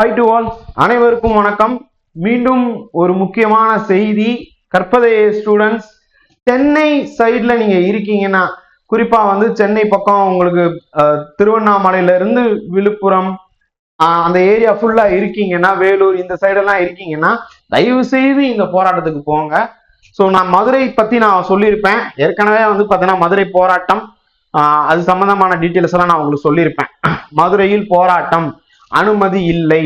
High to all அனைவருக்கும் வணக்கம். மீண்டும் ஒரு முக்கியமான செய்தி. கற்பதை ஸ்டூடெண்ட்ஸ் சென்னை சைடில் நீங்கள் இருக்கீங்கன்னா குறிப்பாக வந்து சென்னை பக்கம் உங்களுக்கு திருவண்ணாமலையிலேருந்து விழுப்புரம் அந்த ஏரியா ஃபுல்லாக இருக்கீங்கன்னா வேலூர் இந்த சைடெல்லாம் இருக்கீங்கன்னா தயவு செய்து இந்த போராட்டத்துக்கு போங்க. ஸோ நான் மதுரை பற்றி நான் சொல்லியிருப்பேன். ஏற்கனவே வந்து பார்த்தீங்கன்னா மதுரை போராட்டம் அது சம்மந்தமான டீட்டெயில்ஸ் எல்லாம் நான் உங்களுக்கு சொல்லியிருப்பேன். மதுரையில் போராட்டம். அனுமதி இல்லை.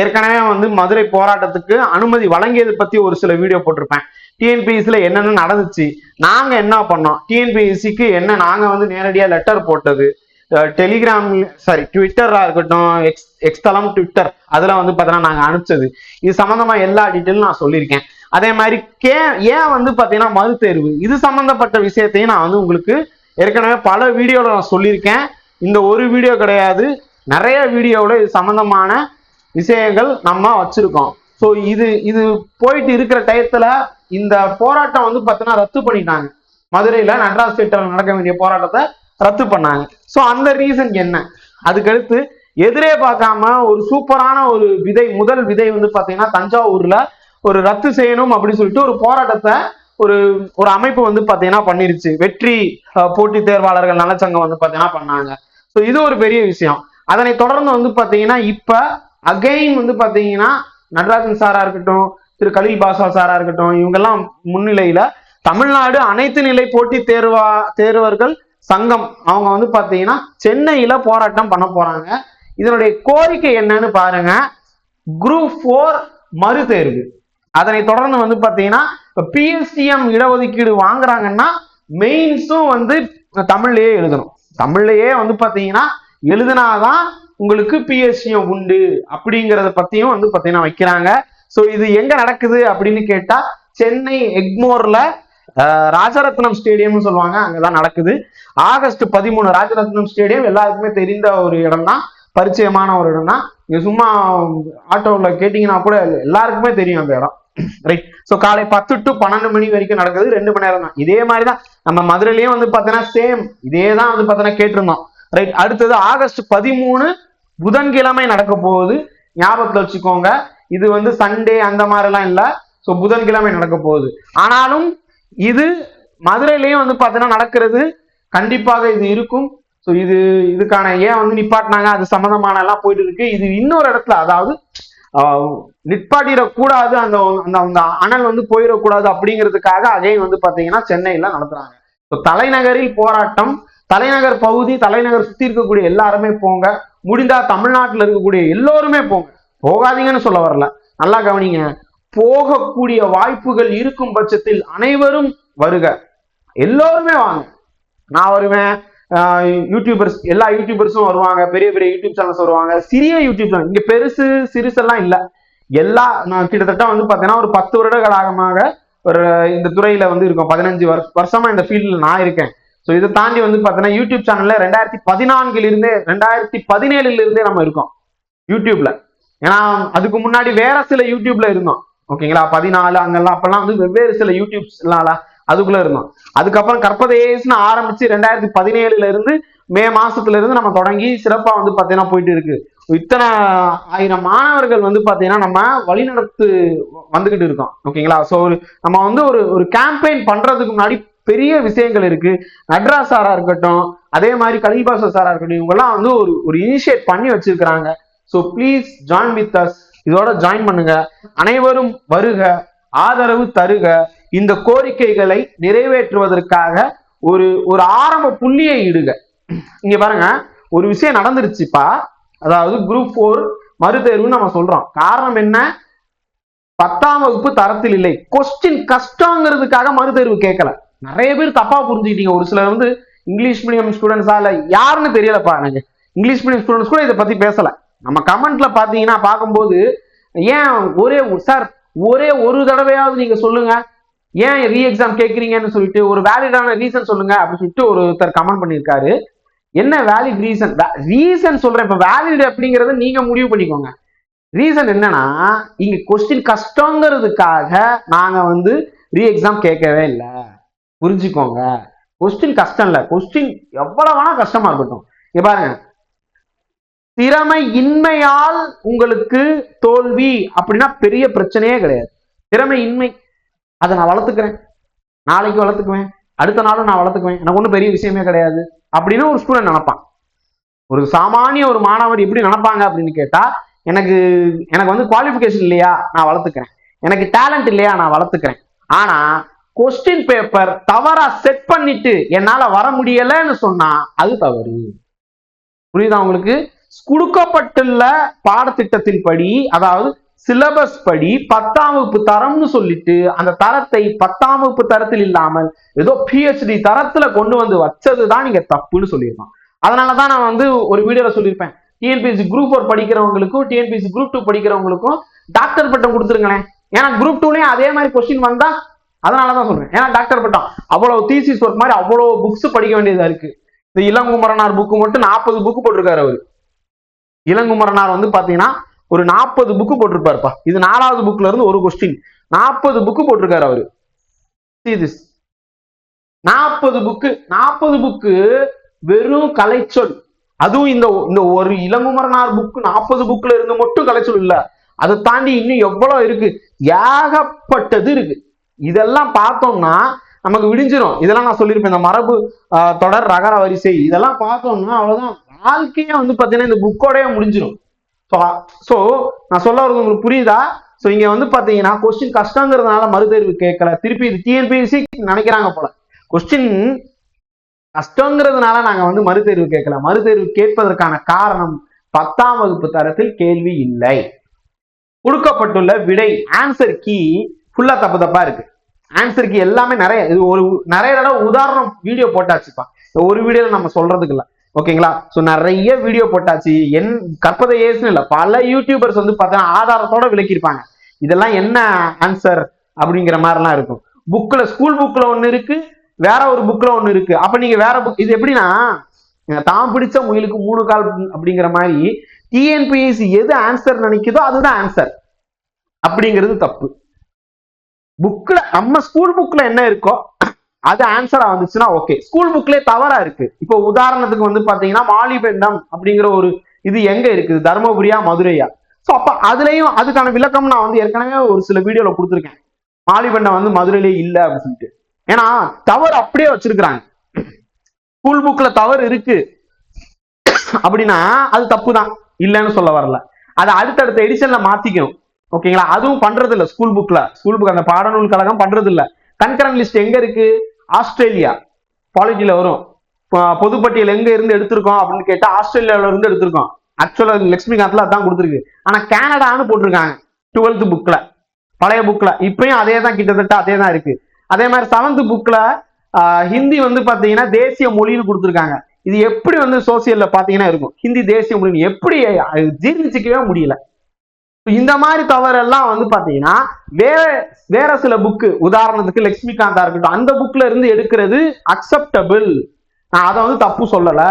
ஏற்கனவே வந்து மதுரை போராட்டத்துக்கு அனுமதி வழங்கியது பத்தி ஒரு சில வீடியோ போட்டிருப்பேன். டிஎன்பிஎஸ்சில என்னென்ன நடந்துச்சு? நாங்க என்ன பண்ணோம்? டிஎன்பிஎஸ்சிக்கு என்ன நாங்க வந்து நேரடியா லெட்டர் போட்டது. டெலிகிராம் சாரி ட்விட்டரா இருக்கட்டும் எக்ஸ் எக்ஸ்தலம் ட்விட்டர் அதுல வந்து பார்த்தீங்கன்னா நாங்க அனுப்பிச்சது. இது சம்பந்தமா எல்லா டீட்டெயிலும் நான் சொல்லியிருக்கேன். அதே மாதிரி கே ஏன் வந்து பார்த்தீங்கன்னா மறு தேர்வு? இது சம்பந்தப்பட்ட விஷயத்தையும் நான் வந்து உங்களுக்கு ஏற்கனவே பல வீடியோவில் நான் சொல்லியிருக்கேன். இந்த ஒரு வீடியோ கிடையாது. நிறைய வீடியோவில் இது சம்மந்தமான விஷயங்கள் நம்ம வச்சுருக்கோம். ஸோ இது இது போயிட்டு இருக்கிற டயத்தில் இந்த போராட்டம் வந்து பார்த்தீங்கன்னா ரத்து பண்ணிட்டாங்க. மதுரையில் நட்ராஸ் தியேட்டரில் நடக்க வேண்டிய போராட்டத்தை ரத்து பண்ணாங்க. ஸோ அந்த ரீசன் என்ன? அதுக்கடுத்து எதிரே பார்க்காம ஒரு சூப்பரான ஒரு விதை முதல் விதை வந்து பார்த்தீங்கன்னா தஞ்சாவூரில் ஒரு ரத்து செய்யணும் அப்படின்னு சொல்லிட்டு ஒரு போராட்டத்தை ஒரு ஒரு அமைப்பு வந்து பார்த்தீங்கன்னா பண்ணிருச்சு. வெற்றி போட்டித் தேர்வாளர்கள் நலச்சங்கம் வந்து பார்த்தீங்கன்னா பண்ணாங்க. ஸோ இது ஒரு பெரிய விஷயம். அதனை தொடர்ந்து வந்து பார்த்தீங்கன்னா இப்போ அகைன் வந்து பார்த்தீங்கன்னா நடராஜன் சாரா இருக்கட்டும் திரு கலில் பாஷா சாரா இருக்கட்டும் இவங்கெல்லாம் முன்னிலையில தமிழ்நாடு அனைத்து நிலை போட்டி தேர்வா தேர்வர்கள் சங்கம் அவங்க வந்து பார்த்தீங்கன்னா சென்னையில போராட்டம் பண்ண போறாங்க. இதனுடைய கோரிக்கை என்னன்னு பாருங்க. குரூப் ஃபோர் மறுதேர்வு அதனை தொடர்ந்து வந்து பார்த்தீங்கன்னா இப்போ பிஎஸ்டிஎம் இடஒதுக்கீடு வாங்குறாங்கன்னா மெயின்ஸும் வந்து தமிழ்லயே எழுதணும். தமிழ்லயே வந்து பார்த்தீங்கன்னா எழுதினாதான் உங்களுக்கு பிஎஸ்சியும் உண்டு அப்படிங்கிறத பத்தியும் வந்து பார்த்தீங்கன்னா வைக்கிறாங்க. ஸோ இது எங்க நடக்குது அப்படின்னு கேட்டா சென்னை எக்மோர்ல ராஜரத்னம் ஸ்டேடியம்னு சொல்லுவாங்க அங்கதான் நடக்குது. ஆகஸ்ட் பதிமூணு ராஜரத்னம் ஸ்டேடியம் எல்லாருக்குமே தெரிந்த ஒரு இடம் தான் பரிச்சயமான ஒரு இடம் தான் நீங்க சும்மா ஆட்டோவில் கேட்டிங்கன்னா கூட எல்லாருக்குமே தெரியும் அந்த இடம். ரைட் ஸோ காலை பத்து டு பன்னெண்டு மணி வரைக்கும் நடக்குது ரெண்டு மணி நேரம் தான் இதே மாதிரி தான் நம்ம மதுரையிலயும் வந்து பார்த்தீங்கன்னா சேம் இதே தான் வந்து பார்த்தீங்கன்னா கேட்டிருந்தோம். ரைட் அடுத்தது ஆகஸ்ட் பதிமூணு புதன்கிழமை நடக்க போகுது. ஞாபகத்தில் வச்சுக்கோங்க. இது வந்து சண்டே அந்த மாதிரிலாம் இல்லை. ஸோ புதன்கிழமை நடக்க போகுது. ஆனாலும் இது மதுரையிலையும் வந்து பார்த்தீங்கன்னா நடக்கிறது. கண்டிப்பாக இது இருக்கும். ஸோ இது இதுக்கான ஏன் வந்து நிப்பாட்டினாங்க? அது சம்மந்தமான எல்லாம் போயிட்டு இருக்கு. இது இன்னொரு இடத்துல அதாவது நிப்பாட்டிடக்கூடாது. அந்த அந்த அந்த அனல் வந்து போயிடக்கூடாது அப்படிங்கிறதுக்காக அகைன் வந்து பார்த்தீங்கன்னா சென்னையில் நடத்துறாங்க. ஸோ தலைநகரில் போராட்டம் தலைநகர் பகுதி தலைநகர் சுத்தி இருக்கக்கூடிய எல்லாருமே போங்க. முடிந்தா தமிழ்நாட்டில் இருக்கக்கூடிய எல்லோருமே போங்க. போகாதீங்கன்னு சொல்ல வரல. நல்லா கவனிங்க. போகக்கூடிய வாய்ப்புகள் இருக்கும் பட்சத்தில் அனைவரும் வருக. எல்லோருமே வாங்க. நான் வருவேன். ஆஹ் யூடியூபர்ஸ் எல்லா யூடியூபர்ஸும் வருவாங்க. பெரிய பெரிய யூடியூப் சேனல்ஸ் வருவாங்க. சிறிய யூடியூப் சேனல் இங்க பெருசு சிறுசெல்லாம் இல்லை. எல்லா நான் கிட்டத்தட்ட வந்து பார்த்தீங்கன்னா ஒரு பத்து வருட காலமாக ஒரு இந்த துறையில வந்து இருக்கோம். பதினஞ்சு வருஷ வருஷமா இந்த ஃபீல்டில் நான் இருக்கேன். ஸோ இதை தாண்டி வந்து பார்த்தீங்கன்னா யூடியூப் சேனல்ல ரெண்டாயிரத்தி பதினான்கிலிருந்தே ரெண்டாயிரத்தி பதினேழுல இருந்தே நம்ம இருக்கோம். யூடியூப்ல ஏன்னா அதுக்கு முன்னாடி வேற சில யூடியூப்ல இருந்தோம். ஓகேங்களா? பதினாலு அங்கெல்லாம் அப்பெல்லாம் வந்து வெவ்வேறு சில யூடியூப்ஸ்லாம் அதுக்குள்ள இருந்தோம். அதுக்கப்புறம் கற்பதேசன்னு ஆரம்பிச்சு ரெண்டாயிரத்தி பதினேழுல இருந்து மே மாசத்துல இருந்து நம்ம தொடங்கி சிறப்பா வந்து பாத்தீங்கன்னா போயிட்டு இருக்கு இத்தனை ஆயிரம் மாணவர்கள் வந்து பாத்தீங்கன்னா நம்ம வழிநடத்து வந்துகிட்டு இருக்கோம். ஓகேங்களா? ஸோ நம்ம வந்து ஒரு ஒரு கேம்பெயின் பண்றதுக்கு முன்னாடி பெரிய விஷயங்கள் இருக்கு. நட்ராஜ் சாரா இருக்கட்டும் அதே மாதிரி கலிபாச சாரா இருக்கட்டும் இவங்கெல்லாம் வந்து ஒரு ஒரு இனிஷியேட் பண்ணி வச்சிருக்கிறாங்க. So please join with us இதோட ஜாயின் பண்ணுங்க. அனைவரும் வருக ஆதரவு தருக. இந்த கோரிக்கைகளை நிறைவேற்றுவதற்காக ஒரு ஒரு ஆரம்ப புள்ளியை இடுக. இங்க பாருங்க ஒரு விஷயம் நடந்துருச்சுப்பா. அதாவது குரூப் ஃபோர் மறுதேர்வுன்னு நம்ம சொல்றோம். காரணம் என்ன? பத்தாம் வகுப்பு தரத்தில் இல்லை. கொஸ்டின் கஷ்டங்கிறதுக்காக மறுதேர்வு கேட்கல. நிறைய பேர் தப்பா புரிஞ்சுக்கிட்டீங்க. ஒரு சிலர் வந்து இங்கிலீஷ் மீடியம் ஸ்டூடெண்ட்ஸா இல்ல யாருன்னு தெரியலப்பா எனக்கு. இங்கிலீஷ் மீடியம் ஸ்டூடெண்ட்ஸ் கூட இதை பத்தி பேசல. நம்ம கமெண்ட்ல பாத்தீங்கன்னா பார்க்கும்போது ஏன் ஒரே சார் ஒரே ஒரு தடவையாவது நீங்க சொல்லுங்க. ஏன் ரீ எக்ஸாம் கேட்குறீங்கன்னு சொல்லிட்டு ஒரு வேலிடான ரீசன் சொல்லுங்க அப்படின்னு சொல்லிட்டு ஒருத்தர் கமெண்ட் பண்ணியிருக்காரு. என்ன வேலிட் ரீசன் ரீசன் சொல்றேன். இப்ப வேலிட் அப்படிங்கறத நீங்க முடிவு பண்ணிக்கோங்க. ரீசன் என்னன்னா இங்க கொஸ்டின் கஷ்டங்கிறதுக்காக நாங்க வந்து ரீ எக்ஸாம் கேட்கவே இல்லை. புரிஞ்சுக்கோங்க. கொஸ்டின் கஷ்டம் இல்லை. கொஸ்டின் எவ்வளவு கஷ்டமா இருக்கட்டும். இங்க பாருங்க. திறமை இன்மையால் உங்களுக்கு தோல்வி அப்படின்னா பெரிய பிரச்சனையே கிடையாது. திறமை இன்மை அதை நான் வளர்த்துக்கிறேன். நாளைக்கு வளர்த்துக்குவேன். அடுத்த நாளும் நான் வளர்த்துக்குவேன். எனக்கு ஒன்றும் பெரிய விஷயமே கிடையாது. அப்படின்னு ஒரு ஸ்டூடெண்ட் நினைப்பான். ஒரு சாமானிய ஒரு மாணவர் எப்படி நினைப்பாங்க அப்படின்னு கேட்டா எனக்கு எனக்கு வந்து குவாலிஃபிகேஷன் இல்லையா? நான் வளர்த்துக்கிறேன். எனக்கு டேலண்ட் இல்லையா? நான் வளர்த்துக்கிறேன். ஆனா கொஸ்டின் பேப்பர் தவறா செட் பண்ணிட்டு என்னால வர முடியலன்னு சொன்னா அது தவறு. புரியுதா உங்களுக்கு? கொடுக்கப்பட்டுள்ள பாடத்திட்டத்தின் படி அதாவது சிலபஸ் படி பத்தாம் வகுப்பு தரம்னு சொல்லிட்டு அந்த தரத்தை பத்தாம் வகுப்பு தரத்தில் இல்லாமல் ஏதோ பிஹெச்டி தரத்துல கொண்டு வந்து வச்சதுதான் நீங்க தப்புன்னு சொல்லியிருக்கோம் அதனாலதான் நான் வந்து ஒரு வீடியோல சொல்லியிருப்பேன். டிஎன்பிஎஸ்சி குரூப் ஃபோர் படிக்கிறவங்களுக்கும் டிஎன்பிஎஸ்சி குரூப் டூ படிக்கிறவங்களுக்கும் டாக்டர் பட்டம் கொடுத்துருங்களேன். ஏன்னா குரூப் டூலயும் அதே மாதிரி கொஸ்டின் வந்தா அதனாலதான் சொல்றேன். ஏன்னா டாக்டர் பட்டம் அவ்வளவு தீசிஸ் ஒர்க் மாதிரி அவ்வளவு புக்ஸ் படிக்க வேண்டியதா இருக்கு. இந்த இளங்குமரனார் புக்கு மட்டும் நாற்பது புக்கு போட்டிருக்காரு அவரு. இளங்குமரனார் வந்து பாத்தீங்கன்னா ஒரு நாற்பது புக்கு போட்டிருப்பாருப்பா. இது நாலாவது புக்ல இருந்து ஒரு கொஸ்டின் நாற்பது புக்கு போட்டிருக்காரு அவரு. நாற்பது புக்கு நாற்பது புக்கு வெறும் கலைச்சொல். அதுவும் இந்த இந்த ஒரு இளங்குமரனார் புக்கு நாற்பது புக்ல இருந்து மட்டும் கலைச்சொல் இல்ல. அதை தாண்டி இன்னும் எவ்வளவு இருக்கு? ஏகப்பட்டது இருக்கு. இதெல்லாம் பார்த்தோம்னா நமக்கு விடிஞ்சிரும். இதெல்லாம் நான் சொல்லியிருப்பேன். இந்த மரபு தொடர் ரகர வரிசை இதெல்லாம் பார்த்தோம்னா அவ்வளவுதான். வாழ்க்கையே வந்து பாத்தீங்கன்னா இந்த புக்கோடய முடிஞ்சிடும் ஸோ நான் சொல்ல வரது உங்களுக்கு புரியுதா? ஸோ இங்க வந்து பாத்தீங்கன்னா கொஸ்டின் கஷ்டங்கிறதுனால மறுதேர்வு கேட்கல. திருப்பி இது டிஎன்பிஎஸ்சி நினைக்கிறாங்க போல. கொஸ்டின் கஷ்டங்கிறதுனால நாங்க வந்து மறுதேர்வு கேட்கல. மறுதேர்வு கேட்பதற்கான காரணம் பத்தாம் வகுப்பு தரத்தில் கேள்வி இல்லை. கொடுக்கப்பட்டுள்ள விடை ஆன்சர் கீ ஃபுல்லா தப்பு தப்பா இருக்கு. ஆன்சருக்கு எல்லாமே நிறைய இது ஒரு நிறைய தடவை உதாரணம் வீடியோ போட்டாச்சுப்பா. ஒரு வீடியோல நம்ம சொல்றதுக்கு இல்ல. ஓகேங்களா? சோ நிறைய வீடியோ போட்டாச்சு. என் கற்பதை ஏசுன்னு இல்ல பல யூடியூபர்ஸ் வந்து பார்த்தா ஆதாரத்தோட விளக்கியிருப்பாங்க. இதெல்லாம் என்ன ஆன்சர் அப்படிங்கிற மாதிரிலாம் இருக்கும். புக்ல ஸ்கூல் புக்ல ஒன்று இருக்கு வேற ஒரு புக்ல ஒன்று இருக்கு. அப்ப நீங்க வேற புக் இது எப்படின்னா தான் பிடிச்ச முயலுக்கு மூணு கால் அப்படிங்கிற மாதிரி டிஎன்பிஎஸ்சி எது ஆன்சர் நினைக்குதோ அதுதான் ஆன்சர் அப்படிங்கிறது தப்பு. புக்ல நம்ம ஸ்கூல் புக்ல என்ன இருக்கோ அது ஆன்சரா வந்துச்சுன்னா ஓகே ஸ்கூல் புக்லயே தவறா இருக்கு. இப்போ உதாரணத்துக்கு வந்து பாத்தீங்கன்னா மாலிபெண்டம் அப்படிங்கிற ஒரு இது எங்க இருக்குது? தர்மபுரியா மதுரையா? ஸோ அப்ப அதுலயும் அதுக்கான விளக்கம் நான் வந்து ஏற்கனவே ஒரு சில வீடியோல கொடுத்துருக்கேன். மாலிபெண்டம் வந்து மதுரையிலே இல்லை அப்படின்னு சொல்லிட்டு. ஏன்னா தவறு அப்படியே வச்சிருக்கிறாங்க. ஸ்கூல் புக்ல தவறு இருக்கு. அப்படின்னா அது தப்பு தான் இல்லைன்னு சொல்ல வரல. அதை அடுத்தடுத்த எடிஷன்ல மாத்திக்கணும். ஓகேங்களா? அதுவும் பண்றது இல்ல ஸ்கூல் புக்ல ஸ்கூல் புக் அந்த பாடநூல் கழகம் பண்றது இல்ல கன்கரன் லிஸ்ட் எங்க இருக்கு? ஆஸ்திரேலியா. பாலிட்டியில வரும். பொதுப்பட்டியல் எங்க இருந்து எடுத்திருக்கோம் அப்படின்னு கேட்டா ஆஸ்திரேலியால இருந்து எடுத்திருக்கோம். ஆக்சுவலா லட்சுமிகாந்த்ல அதான் கொடுத்துருக்கு. ஆனா கனடான்னு போட்டிருக்காங்க டுவெல்த் புக்ல பழைய புக்ல இப்பயும் அதே தான் கிட்டத்தட்ட அதே தான் இருக்கு. அதே மாதிரி செவன்த் புக்ல ஹிந்தி வந்து பாத்தீங்கன்னா தேசிய மொழின்னு கொடுத்துருக்காங்க. இது எப்படி வந்து சோசியல்ல பாத்தீங்கன்னா இருக்கும். ஹிந்தி தேசிய மொழின்னு எப்படி ஜீர்ணிச்சிக்கவே முடியல. இந்த மாதிரி தவறெல்லாம் வந்து பாத்தீங்கன்னா வேற வேற சில புக்கு உதாரணத்துக்கு லக்ஷ்மிகாந்தா இருக்கட்டும் அந்த புக்ல இருந்து எடுக்கிறது அக்செப்டபிள் நான் அதை வந்து தப்பு சொல்லல.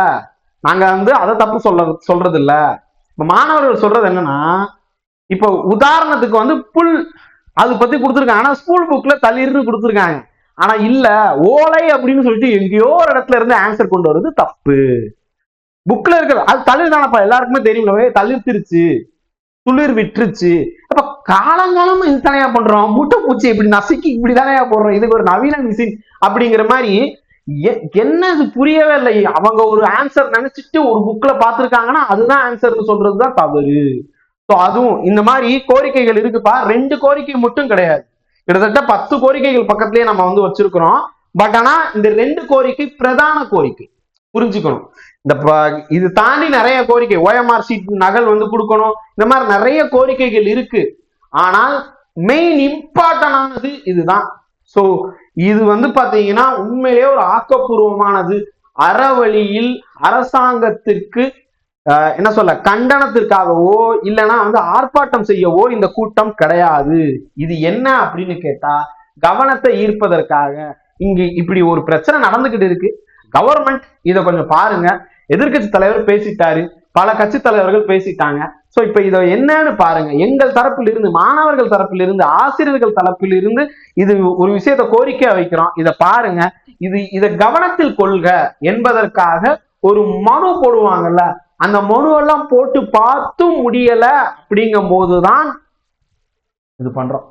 நாங்க வந்து அதை தப்பு சொல்ல சொல்றது இல்ல மாணவர்கள் சொல்றது என்னன்னா இப்போ உதாரணத்துக்கு வந்து புல் அது பத்தி கொடுத்துருக்காங்க. ஆனா ஸ்கூல் புக்ல தளிர்னு கொடுத்துருக்காங்க. ஆனா இல்ல ஓலை அப்படின்னு சொல்லிட்டு எங்கேயோ ஒரு இடத்துல இருந்து ஆன்சர் கொண்டு வர்றது தப்பு. புக்ல இருக்கிறது அது தளிர் தானப்பா எல்லாருக்குமே தெரியும்ல தளிர்த்திருச்சு. துளிர் விட்டுருச்சு. அப்ப காலங்காலமா இது தானையா பண்றோம்? முட்டை பூச்சி இப்படி நசுக்கி இப்படி தானையா போடுறோம்? இதுக்கு ஒரு நவீன மிஷின் அப்படிங்கிற மாதிரி என்ன இது புரியவே இல்லை. அவங்க ஒரு ஆன்சர் நினைச்சிட்டு ஒரு புக்ல பாத்துருக்காங்கன்னா அதுதான் ஆன்சர்னு சொல்றதுதான் தவறு. ஸோ அதுவும் இந்த மாதிரி கோரிக்கைகள் இருக்குப்பா. ரெண்டு கோரிக்கை மட்டும் கிடையாது. கிட்டத்தட்ட பத்து கோரிக்கைகள் பக்கத்துலயே நம்ம வந்து வச்சிருக்கிறோம். பட் ஆனா இந்த ரெண்டு கோரிக்கை பிரதான கோரிக்கை. புரிஞ்சுக்கணும். இந்த ப- இது தாண்டி நிறைய கோரிக்கை. ஓஎம்ஆர் சீட் நகல் வந்து கொடுக்கணும். இந்த மாதிரி நிறைய கோரிக்கைகள் இருக்கு. ஆனால் மெயின் இம்பார்ட்டன்டானது இதுதான். ஸோ இது வந்து பாத்தீங்கன்னா உண்மையிலேயே ஒரு ஆக்கப்பூர்வமானது. அறவழியில் அரசாங்கத்திற்கு என்ன சொல்ல கண்டனத்திற்காகவோ இல்லைன்னா வந்து ஆர்ப்பாட்டம் செய்யவோ இந்த கூட்டம் கிடையாது. இது என்ன அப்படின்னு கேட்டா கவனத்தை ஈர்ப்பதற்காக இங்கு இப்படி ஒரு பிரச்சனை நடந்துகிட்டு இருக்கு. கவர்மெண்ட் இதை கொஞ்சம் பாருங்க. எதிர்க்கட்சி தலைவர் பேசிட்டாரு. பல கட்சி தலைவர்கள் பேசிட்டாங்க. சோ இப்ப இதை என்னன்னு பாருங்க. எங்கள் தரப்பில் இருந்து மாணவர்கள் தரப்பில் இருந்து ஆசிரியர்கள் தரப்பில் இருந்து இது ஒரு விஷயத்த கோரிக்கையா வைக்கிறோம். இதை பாருங்க. இது இதை கவனத்தில் கொள்க என்பதற்காக ஒரு மனு போடுவாங்கல்ல. அந்த மனுவெல்லாம் போட்டு பார்த்தும் முடியல அப்படிங்கும் போதுதான் இது பண்றோம்.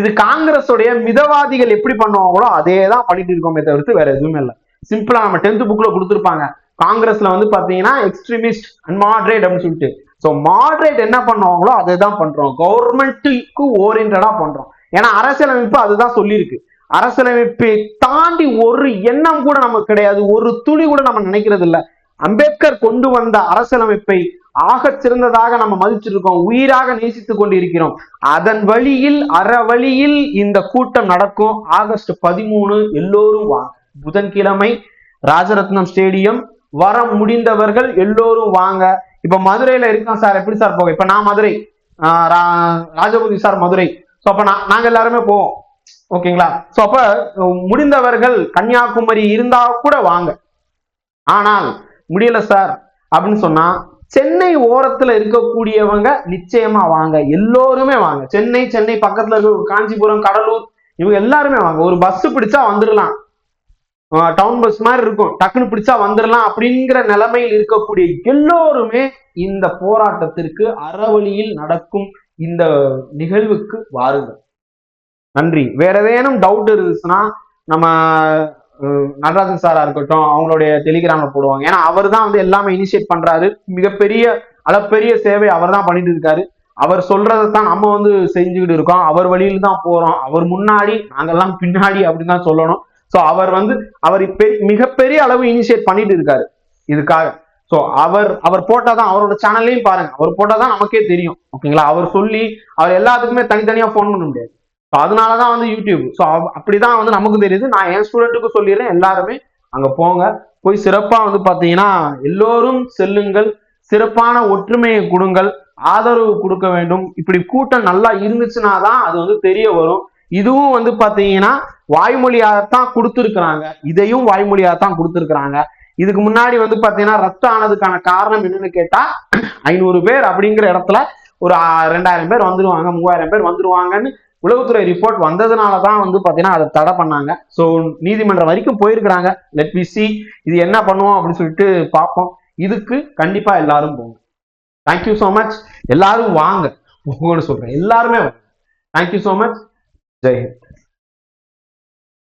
இது காங்கிரஸுடைய மிதவாதிகள் எப்படி பண்ணுவாங்களோ அதே தான் பண்ணிட்டு இருக்கோமே தவிர்த்து வேற எதுவுமே இல்லை. சிம்பிளா நம்ம டென்த் புக்ல கொடுத்துருப்பாங்க. காங்கிரஸ்ல வந்து பாத்தீங்கன்னா எக்ஸ்ட்ரீமிஸ்ட் அண்ட் மாட்ரேட் அப்படின்னு சொல்லிட்டு. ஸோ மாட்ரேட் என்ன பண்ணுவாங்களோ அதை தான் பண்றோம். கவர்மெண்ட்டுக்கு ஓரியன்டா பண்றோம். ஏன்னா அரசியலமைப்பு அதுதான் சொல்லியிருக்கு. அரசியலமைப்பை தாண்டி ஒரு எண்ணம் கூட நமக்கு கிடையாது. ஒரு துளி கூட நம்ம நினைக்கிறது இல்ல. அம்பேத்கர் கொண்டு வந்த அரசியலமைப்பை ஆக சிறந்ததாக நம்ம மதிச்சிருக்கோம். உயிராக நேசித்துக் கொண்டிருக்கிறோம். அதன் வழியில் அற வழியில் இந்த கூட்டம் நடக்கும். ஆகஸ்ட் பதிமூணு எல்லோரும் வாங்க. புதன்கிழமை ராஜரத்னம் ஸ்டேடியம். வர முடிந்தவர்கள் எல்லோரும் வாங்க. இப்ப மதுரையில இருக்கோம் சார். எப்படி சார் போக? இப்ப நான் மதுரை. ரா- ராஜபதி சார் மதுரை. ஸோ அப்ப நான் நாங்க எல்லாருமே போவோம். ஓகேங்களா? ஸோ அப்ப முடிந்தவர்கள் கன்னியாகுமரி இருந்தா கூட வாங்க. ஆனால் முடியல சார். அப்படின்னு சொன்னா சென்னை ஓரத்துல இருக்கக்கூடியவங்க நிச்சயமா வாங்க. எல்லோருமே வாங்க. சென்னை சென்னை பக்கத்துல இருக்க. காஞ்சிபுரம் கடலூர் இவங்க எல்லாருமே வாங்க. ஒரு பஸ் பிடிச்சா வந்துடலாம் டவுன் பஸ் மாதிரி இருக்கும். டக்குன்னு பிடிச்சா வந்துடலாம் அப்படிங்கிற நிலைமையில் இருக்கக்கூடிய எல்லோருமே இந்த போராட்டத்திற்கு அறவழியில் நடக்கும் இந்த நிகழ்வுக்கு வாருங்கள் நன்றி. வேற ஏதேனும் டவுட் இருந்துச்சுன்னா நம்ம நடராஜன் சாரா இருக்கட்டும் அவங்களுடைய டெலிகிராம்ல போடுவாங்க. ஏன்னா அவர் தான் வந்து எல்லாமே இனிஷியேட் பண்றாரு. மிகப்பெரிய அளப்பெரிய சேவை அவர் தான் பண்ணிட்டு இருக்காரு. அவர் சொல்றதை தான் நம்ம வந்து செஞ்சுக்கிட்டு இருக்கோம். அவர் வழியில் தான் போறோம். அவர் முன்னாடி நாங்கெல்லாம் பின்னாடி அப்படின்னு தான் சொல்லணும். ஸோ அவர் வந்து அவர் பெ- மிகப்பெரிய அளவு இனிஷியேட் பண்ணிட்டு இருக்காரு. இதுக்காக. ஸோ அவர் அவர் போட்டாதான் அவரோட சேனல்லையும் பாருங்க. அவர் போட்டாதான் நமக்கே தெரியும். ஓகேங்களா அவர் சொல்லி அவர் எல்லாத்துக்குமே தனித்தனியா ஃபோன் பண்ண முடியாது. ஸோ அதனால தான் வந்து யூடியூப் ஸோ அப்படிதான் வந்து நமக்கு தெரியுது. நான் என் ஸ்டூடெண்ட்டுக்கும் சொல்லிடுறேன். எல்லாருமே அங்கே போங்க. போய் சிறப்பாக வந்து பார்த்தீங்கன்னா எல்லோரும் செல்லுங்கள். சிறப்பான ஒற்றுமையை கொடுங்கள். ஆதரவு கொடுக்க வேண்டும். இப்படி கூட்டம் நல்லா இருந்துச்சுன்னா தான் அது வந்து தெரிய வரும். இதுவும் வந்து பாத்தீங்கன்னா வாய்மொழியாகத்தான் கொடுத்துருக்குறாங்க. இதையும் வாய்மொழியாகத்தான் கொடுத்துருக்குறாங்க. இதுக்கு முன்னாடி வந்து பாத்தீங்கன்னா ரத்த ஆனதுக்கான காரணம் என்னன்னு கேட்டா ஐநூறு பேர் அப்படிங்கிற இடத்துல ஒரு ரெண்டாயிரம் பேர் வந்துருவாங்க மூவாயிரம் பேர் வந்துருவாங்கன்னு உளவுத்துறை ரிப்போர்ட் வந்ததுனால தான் வந்து பாத்தீங்கன்னா அதை தடை பண்ணாங்க. ஸோ நீதிமன்றம் வரைக்கும் போயிருக்கிறாங்க. லெட் வி சி இது என்ன பண்ணுவோம் அப்படின்னு சொல்லிட்டு பார்ப்போம். இதுக்கு கண்டிப்பா எல்லாரும் போங்க. தேங்க்யூ ஸோ மச் எல்லாரும் வாங்க. போங்கன்னு சொல்றேன். எல்லாருமே வாங்க. Thank you so much Jai Hind